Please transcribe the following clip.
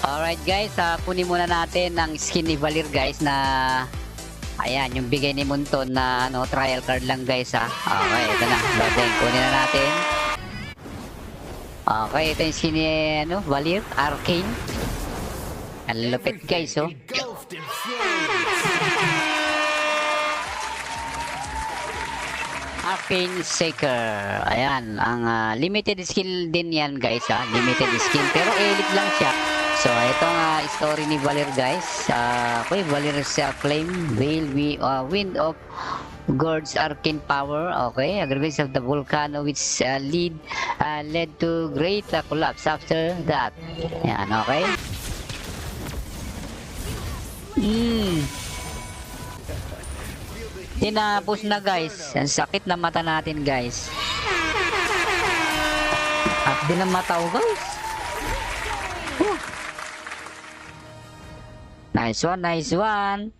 Alright guys, ah, kunin muna natin ang skin ni Valir guys na Ayan, yung bigay ni Munton na ano, trial card lang guys ha. Okay, ito na. Loading, kunin na natin. Okay, ito yung skin ni ano, Valir, Arcane. Ang lupit guys oh. Arcane Shaker. Ayan, ang ah, limited skill din yan guys ha. Limited skill pero elite lang siya. So, ito ang story ni Valir guys. Uh, okay, Valir sa claim will be uh, wind of God's arcane power. Okay, aggregates of the volcano which uh, lead uh, led to great uh, collapse after that. Yan, okay. Hmm. Tinapos na guys. Ang sakit na mata natin guys. At din ang mata guys. Nice one, nice one.